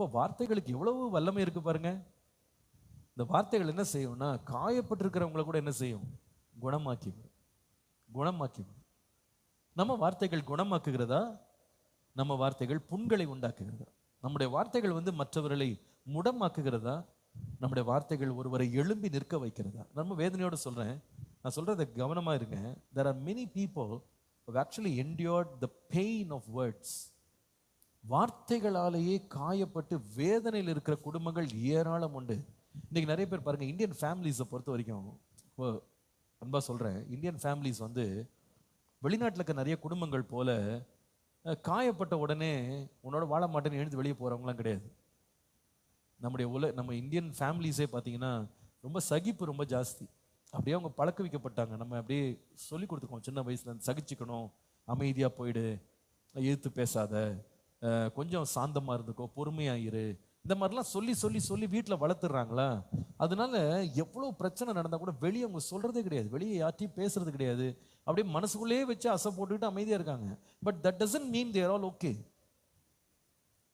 அப்போ வார்த்தைகளுக்கு எவ்வளவு வல்லமை இருக்கு பாருங்க. இந்த வார்த்தைகள் என்ன செய்யும்னா காயப்பட்டிருக்கிறவங்களை கூட என்ன செய்யும்? குணமாக்கி குணமாக்கிவிடும் நம்ம வார்த்தைகள் குணமாக்குகிறதா? நம்ம வார்த்தைகள் புண்களை உண்டாக்குகிறதா? நம்முடைய வார்த்தைகள் வந்து மற்றவர்களை முடமாக்குகிறதா? நம்முடைய வார்த்தைகள் ஒருவரை எழும்பி நிற்க வைக்கிறதா? நம்ம வேதனையோடு சொல்கிறேன் நான் சொல்கிறத கவனமாக இருங்க. There are many people actually endured the pain of words வார்த்தைகளாலேயே காயப்பட்டு வேதனையில் இருக்கிற குடும்பங்கள் ஏராளம் உண்டு. இன்னைக்கு நிறைய பேர் பாருங்க இந்தியன் ஃபேமிலிஸை பொறுத்த வரைக்கும் இப்போ அன்பா சொல்றேன். இந்தியன் ஃபேமிலிஸ் வந்து வெளிநாட்டில் இருக்க நிறைய குடும்பங்கள் போல காயப்பட்ட உடனே உன்னோட வாழ மாட்டேன்னு எழுந்து வெளியே போறவங்களாம் கிடையாது. நம்முடைய உல நம்ம இந்தியன் ஃபேமிலிஸே பார்த்தீங்கன்னா ரொம்ப சகிப்பு ரொம்ப ஜாஸ்தி. அப்படியே அவங்க பழக்க வைக்கப்பட்டாங்க. நம்ம அப்படியே சொல்லி கொடுத்துருக்கோம் சின்ன வயசுல இருந்து சகிச்சுக்கணும் அமைதியாக போயிடு எதிர்த்து பேசாத கொஞ்சம் சாந்தமா இருந்துக்கோ பொறுமையாக இரு. இந்த மாதிரிலாம் சொல்லி சொல்லி சொல்லி வீட்டில் வளர்த்துறாங்களா? அதனால எவ்வளோ பிரச்சனை நடந்தால் கூட வெளியே அவங்க சொல்றதே கிடையாது. வெளியே யார்ட்டையும் பேசுறது கிடையாது. அப்படியே மனசுக்குள்ளேயே வச்சு அசை போட்டுக்கிட்டு அமைதியாக இருக்காங்க. But that doesn't mean they're all okay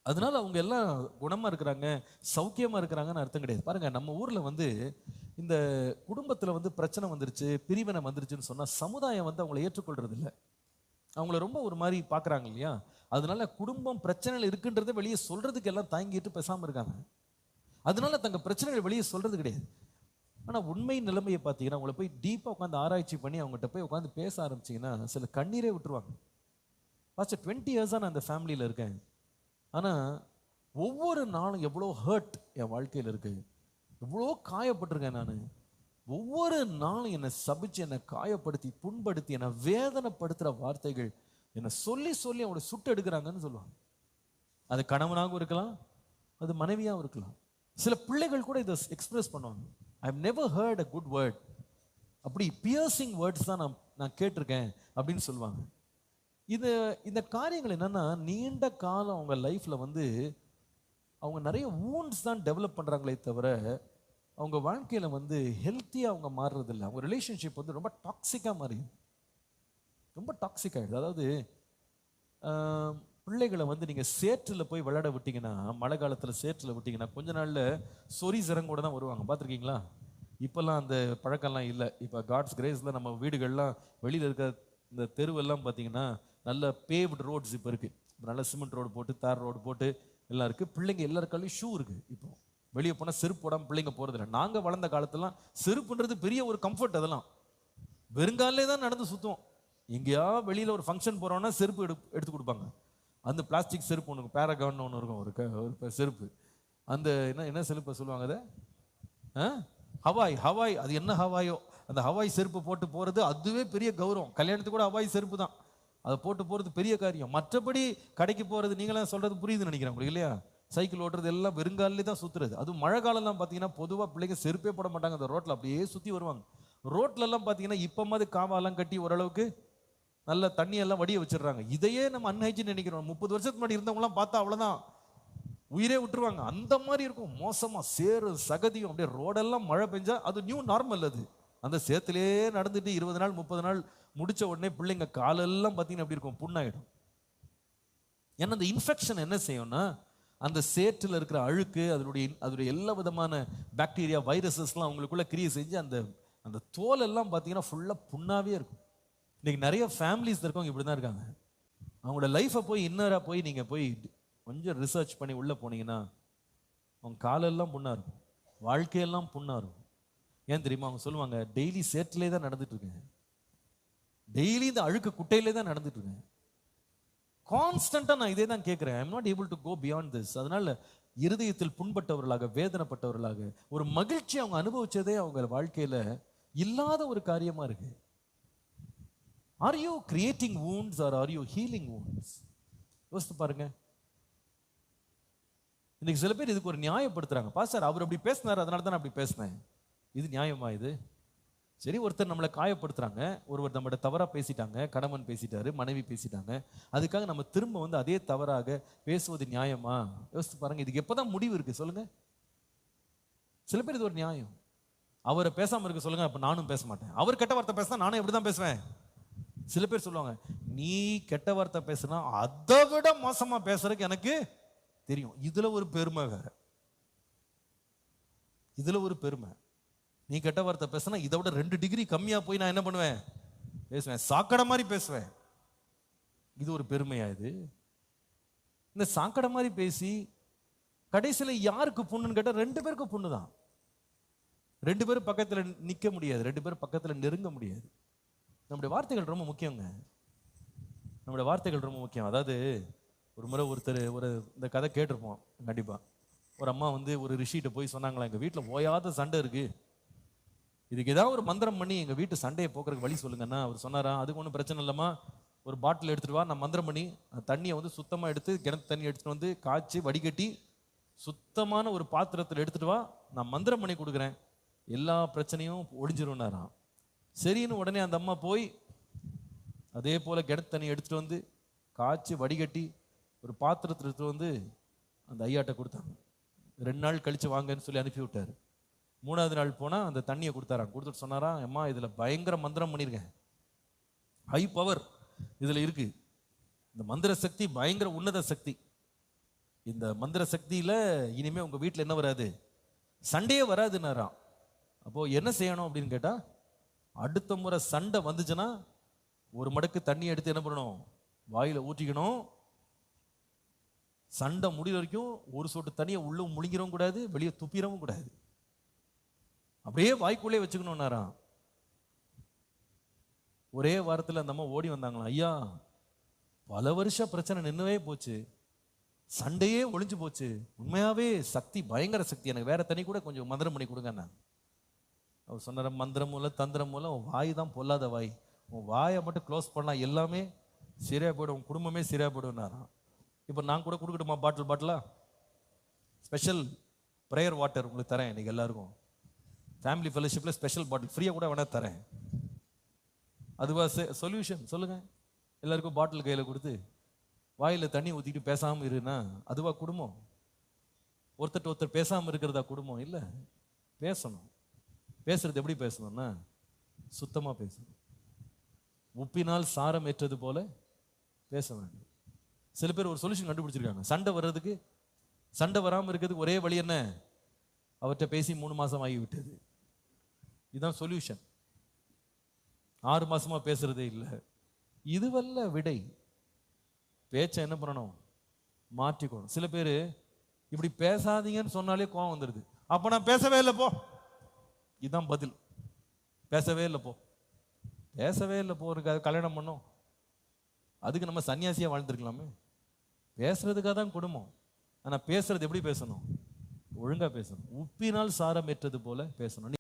அதனால அவங்க எல்லாம் குணமா இருக்கிறாங்க சௌக்கியமா இருக்கிறாங்கன்னு அர்த்தம் கிடையாது. பாருங்க நம்ம ஊரில் வந்து இந்த குடும்பத்தில் வந்து பிரச்சனை வந்துருச்சு பிரிவினை வந்துருச்சுன்னு சொன்னால் சமுதாயம் வந்து அவங்களை ஏற்றுக்கொள்றது இல்லை அவங்கள ரொம்ப ஒரு மாதிரி பார்க்குறாங்க இல்லையா? அதனால குடும்பம் பிரச்சனைகள் இருக்குன்றதை வெளியே சொல்றதுக்கு எல்லாம் தாங்கிட்டு பேசாமல் இருக்காங்க. அதனால தங்க பிரச்சனைகள் வெளியே சொல்றது கிடையாது. ஆனால் உண்மை நிலைமையை பார்த்தீங்கன்னா அவங்கள போய் டீப்பாக உட்காந்து ஆராய்ச்சி பண்ணி அவங்ககிட்ட போய் உட்காந்து பேச ஆரம்பிச்சீங்கன்னா சில கண்ணீரே விட்டுருவாங்க. ஃபர்ஸ்ட் டுவெண்ட்டி இயர்ஸாக நான் அந்த ஃபேமிலியில் இருக்கேன். ஆனால் ஒவ்வொரு நாளும் எவ்வளோ ஹர்ட் என் வாழ்க்கையில் இருக்கு. எவ்வளோ காயப்பட்டிருக்கேன் நான். ஒவ்வொரு நாளும் என்னை சபிச்சு என்னை காயப்படுத்தி புண்படுத்தி என்னை வேதனைப்படுத்துகிற வார்த்தைகள் என்னை சொல்லி சொல்லி அவங்கள சுட்டு எடுக்கிறாங்கன்னு சொல்லுவாங்க. அது கணவனாகவும் இருக்கலாம் அது மனைவியாகவும் இருக்கலாம். சில பிள்ளைகள் கூட இதை எக்ஸ்பிரஸ் பண்ணுவாங்க. I have never heard a good word அப்படி பியர்சிங் வேர்ட்ஸ் தான் நான் நான் கேட்டிருக்கேன் அப்படின்னு சொல்லுவாங்க. இது இந்த காரியங்கள் என்னன்னா நீண்ட காலம் அவங்க லைஃப்ல வந்து அவங்க நிறைய ஊன்ஸ் தான் டெவலப் பண்ணுறாங்களே தவிர அவங்க வாழ்க்கையில் வந்து ஹெல்த்தியாக அவங்க மாறுறதில்லை. அவங்க ரிலேஷன்ஷிப் வந்து ரொம்ப டாக்ஸிக்காக மாறியும் ரொம்ப டாக்ஸிக் ஆயிடுது. அதாவது பிள்ளைகளை வந்து நீங்கள் சேற்றில் போய் விளையாட விட்டீங்கன்னா மழை காலத்தில் சேற்றில் விட்டீங்கன்னா கொஞ்ச நாளில் சொறி சிறங்கூட தான் வருவாங்க. பார்த்துருக்கீங்களா? இப்போல்லாம் அந்த பழக்கம்லாம் இல்லை. இப்போ காட்ஸ் கிரேஸில் நம்ம வீடுகள்லாம் வெளியில் இருக்கிற இந்த தெருவெல்லாம் பார்த்தீங்கன்னா நல்ல பேவ்டு ரோட்ஸ் இப்போ இருக்குது நல்ல சிமெண்ட் ரோடு போட்டு தார் ரோடு போட்டு எல்லாம் இருக்குது பிள்ளைங்க எல்லாருக்காலையும் ஷூ இருக்குது இப்போ வெளியே போனால் செருப்பு போடாமல் பிள்ளைங்க போகிறதில்ல இல்லை வளர்ந்த காலத்துலாம் செருப்புன்றது பெரிய ஒரு கம்ஃபர்ட் அதெல்லாம். வெறுங்காலே தான் நடந்து சுற்றுவோம் எங்கேயா வெளியில் ஒரு ஃபங்க்ஷன் போகிறோன்னா செருப்பு எடு எடுத்து கொடுப்பாங்க. அந்த பிளாஸ்டிக் செருப்பு ஒன்று பேராகான் ஒன்று இருக்கும். ஒரு க- ஒரு செருப்பு. அந்த என்ன என்ன செருப்பு சொல்லுவாங்க அதை? ஆ? Hawaii Hawaii. அது என்ன ஹவாயோ? அந்த ஹவாய் செருப்பு போட்டு போகிறது அதுவே பெரிய கௌரவம். கல்யாணத்துக்கு கூட ஹவாய் செருப்பு தான். அதை போட்டு போகிறது பெரிய காரியம். மற்றபடி கடைக்கு போகிறது நீங்களாம் சொல்கிறது புரியுதுன்னு நினைக்கிறேன் உங்களுக்கு இல்லையா? சைக்கிள் ஓட்டுறது எல்லாம் வெறுங்காலே தான் சுற்றுறது அதுவும் மழை காலம்லாம் பார்த்தீங்கன்னா பொதுவாக பிள்ளைங்க செருப்பே போட மாட்டாங்க. அந்த ரோட்டில் அப்படியே சுற்றி வருவாங்க. ரோட்லெல்லாம் பார்த்தீங்கன்னா இப்போ மாதிரி காவாலாம் கட்டி ஓரளவுக்கு நல்ல தண்ணியெல்லாம் வடிய வச்சிடுறாங்க. இதையே நம்ம அன்ஹைஜின் நினைக்கிறோம். முப்பது வருஷத்துக்கு முன்னாடி இருந்தவங்களாம் பார்த்தா அவ்வளோதான் உயிரே விட்டுருவாங்க. அந்த மாதிரி இருக்கும். மோசமாக சேரு சகதியும் அப்படியே ரோடெல்லாம் மழை பெஞ்சா அது நியூ நார்மல் அது. அந்த சேத்துலேயே நடந்துட்டு இருபது நாள் முப்பது நாள் முடிச்ச உடனே பிள்ளைங்க காலெல்லாம் பார்த்தீங்கன்னா அப்படி இருக்கும்? புண்ணாயிடும். ஏன்னா அந்த இன்ஃபெக்ஷன் என்ன செய்யும்னா அந்த சேற்றில் இருக்கிற அழுக்கு அதனுடைய அதனுடைய எல்லா விதமான பாக்டீரியா வைரஸஸ்லாம் அவங்களுக்குள்ள கிரியை செஞ்சு அந்த அந்த தோல் எல்லாம் பார்த்தீங்கன்னா ஃபுல்லாக புண்ணாவே இருக்கும். இன்னைக்கு நிறைய ஃபேமிலிஸ் இருக்கவங்க இப்படி தான் இருக்காங்க. அவங்களோட லைஃப்பை போய் இன்னராக போய் நீங்கள் போய் கொஞ்சம் ரிசர்ச் பண்ணி உள்ளே போனீங்கன்னா அவங்க காலெல்லாம் புண்ணாக இருக்கும். வாழ்க்கையெல்லாம் புண்ணாக இருக்கும். ஏன் தெரியுமா? அவங்க சொல்லுவாங்க டெய்லி சேட்டிலே தான் நடந்துட்டுருக்கேன் டெய்லி இந்த அழுக்கு குட்டையிலே தான் நடந்துட்டுருக்கேன் இருக்கேன். கான்ஸ்டன்ட்டாக நான் இதே தான் கேட்குறேன் I'm not able to go beyond this அதனால இருதயத்தில் புண்பட்டவர்களாக வேதனைப்பட்டவர்களாக ஒரு மகிழ்ச்சி அவங்க அனுபவிச்சதே அவங்க வாழ்க்கையில் இல்லாத ஒரு காரியமாக இருக்குது are you creating wounds are are you healing wounds யோசித்து பாருங்க. இன்னைக்கு சில பேர் இதுக்கு ஒரு நியாயப்படுத்துறாங்க. சார் அவர் அப்படி பேசினார் அதனால தான் அப்படி பேசினேன். இது நியாயமா இது? சரி ஒருத்தர் நம்மளை காயப்படுத்துறாங்க. ஒருவர் நம்மகிட்ட தவறாக பேசிட்டாங்க கணவன் பேசிட்டாரு மனைவி பேசிட்டாங்க. அதுக்காக நம்ம திரும்ப வந்து அதே தவறாக பேசுவது நியாயமா? யோசித்து பாருங்க இதுக்கு எப்போதான் முடிவு இருக்கு? சொல்லுங்க. சில பேர் இது ஒரு நியாயம். அவரை பேசாமல் இருக்க சொல்லுங்க அப்போ நானும் பேச மாட்டேன். அவர் கெட்ட வார்த்தை பேசினா நானும் எப்படி தான் பேசுவேன். சில பேர் சொல்லுவாங்க நீ கெட்ட வார்த்தை பேசுனா அதை விட மோசமா பேசுறதுக்கு எனக்கு தெரியும். இதுல ஒரு பெருமை வேற. இதுல ஒரு பெருமை. நீ கெட்ட வார்த்தை பேசுனா இதை விட ரெண்டு டிகிரி கம்மியா போய் நான் என்ன பண்ணுவேன்? பேசுவேன். சாக்கடை மாதிரி பேசுவேன். இது ஒரு பெருமையா இது? இந்த சாக்கடை மாதிரி பேசி கடைசியில யாருக்கு பொண்ணுன்னு கேட்டால் ரெண்டு பேருக்கு பொண்ணு தான் ரெண்டு பேரும் பக்கத்துல நிற்க முடியாது. ரெண்டு பேரும் பக்கத்துல நெருங்க முடியாது. நம்முடைய வார்த்தைகள் ரொம்ப முக்கியங்க. நம்முடைய வார்த்தைகள் ரொம்ப முக்கியம். அதாவது ஒரு முறை ஒருத்தர் ஒரு இந்த கதை கேட்டிருப்போம் கண்டிப்பாக ஒரு அம்மா வந்து ஒரு ரிஷிகிட்ட போய் சொன்னாங்களா எங்கள் வீட்டில் ஓயாத சண்டை இருக்குது இதுக்கு ஏதாவது ஒரு மந்திரம் பண்ணி எங்கள் வீட்டு சண்டையை போக்குறதுக்கு வழி சொல்லுங்கன்னா அவர் சொன்னாரா அதுக்கு ஒன்றும் பிரச்சனை இல்லைம்மா. ஒரு பாட்டில் எடுத்துகிட்டு வா நான் மந்திரம் பண்ணி தண்ணியை வந்து சுத்தமாக எடுத்து கிணத்து தண்ணி எடுத்துகிட்டு வந்து காய்ச்சி வடிகட்டி சுத்தமான ஒரு பாத்திரத்தில் எடுத்துகிட்டு வா நான் மந்திரம் பண்ணி கொடுக்குறேன். எல்லா பிரச்சனையும் ஒழிஞ்சிரும்னாராம் சரின்னு உடனே அந்த அம்மா போய் அதே போல் கிணத்தண்ணி எடுத்துகிட்டு வந்து காய்ச்சி வடிகட்டி ஒரு பாத்திரத்தில் எடுத்துட்டு வந்து அந்த ஐயாட்ட கொடுத்தாங்க. ரெண்டு நாள் கழித்து வாங்கன்னு சொல்லி அனுப்பி விட்டார். மூணாவது நாள் போனால் அந்த தண்ணியை கொடுத்தாராம். கொடுத்துட்டு சொன்னாராம் அம்மா இதில் பயங்கர மந்திரம் பண்ணியிருக்கேன் ஹை பவர் இதில் இருக்குது இந்த மந்திர சக்தி பயங்கர உன்னத சக்தி. இந்த மந்திர சக்தியில் இனிமேல் உங்கள் வீட்டில் என்ன வராது? சண்டையே வராதுன்னாராம். அப்போது என்ன செய்யணும் அப்படின்னு கேட்டால் அடுத்த முறை சண்டை வந்துச்சுன்னா ஒரு மடக்கு தண்ணி எடுத்து என்ன பண்ணணும்? வாயில ஊற்றிக்கணும். சண்டை முடிகிற வரைக்கும் ஒரு சொட்டு தண்ணியை உள்ள முழுங்கிடவும் கூடாது வெளியே துப்பிடவும் கூடாது. அப்படியே வாய்க்குள்ளே வச்சுக்கணும்னாராம் ஒரே வாரத்தில் அந்த அம்மா ஓடி வந்தாங்களாம் ஐயா பல வருஷம் பிரச்சனை நின்றுவே போச்சு. சண்டையே ஒளிஞ்சு போச்சு. உண்மையாகவே சக்தி பயங்கர சக்தி. எனக்கு வேற தண்ணி கூட கொஞ்சம் மந்திரம் பண்ணி கொடுங்க அவர் சொன்னார மந்திரம் மூலம் தந்திரம் மூலம் உன் வாய் தான் பொல்லாத வாய். உன் வாயை மட்டும் க்ளோஸ் பண்ணால் எல்லாமே சரியாக போயிடும். உன் குடும்பமே சரியாக போயிடும்னாராம். இப்போ நான் கூட கொடுக்கட்டுமா பாட்டில் பாட்டிலா ஸ்பெஷல் ப்ரேயர் வாட்டர் உங்களுக்கு தரேன் இன்றைக்கி எல்லாருக்கும். ஃபேமிலி ஃபெலோஷிப்பில் ஸ்பெஷல் பாட்டில் ஃப்ரீயாக கூட வேணா தரேன். அதுவா சொல்யூஷன் சொல்லுங்கள் எல்லாருக்கும் பாட்டில் கையில் கொடுத்து வாயில் தண்ணி ஊற்றிட்டு பேசாமல் இருன்னா அதுவா குடும்பம்? ஒருத்தர் ஒருத்தர் பேசாமல் இருக்கிறதா குடும்பம்? இல்லை பேசணும். பேசுறது எப்படி பேசணும்னா சுத்தமாக பேசணும். உப்பினால் சாரம் ஏற்றது போல பேச வேண்டும். சில பேர் ஒரு சொல்யூஷன் கண்டுபிடிச்சிருக்காங்க. சண்டை வர்றதுக்கு சண்டை வராமல் இருக்கிறதுக்கு ஒரே வழி என்ன? அவர்கிட்ட பேசி மூணு மாசம் ஆகி விட்டது இதுதான் சொல்யூஷன் ஆறு மாசமா பேசுறதே இல்லை. இதுவல்ல விடை. பேச்சை என்ன பண்ணணும்? மாற்றிக்கணும். சில பேர் இப்படி பேசாதீங்கன்னு சொன்னாலே கோவம் வந்துடுது அப்போ நான் பேசவே இல்லை போ. இதுதான் பதில். பேசவே இல்லை போ. பேசவே இல்லை போ. இருக்காது கல்யாணம் பண்ணோம். அதுக்கு நம்ம சன்னியாசியா வாழ்ந்துருக்கலாமே. பேசுறதுக்காக தான் குடும்பம். ஆனா பேசுறது எப்படி பேசணும்? ஒழுங்கா பேசணும். உப்பினால் சாரம் ஏற்றது போல பேசணும்.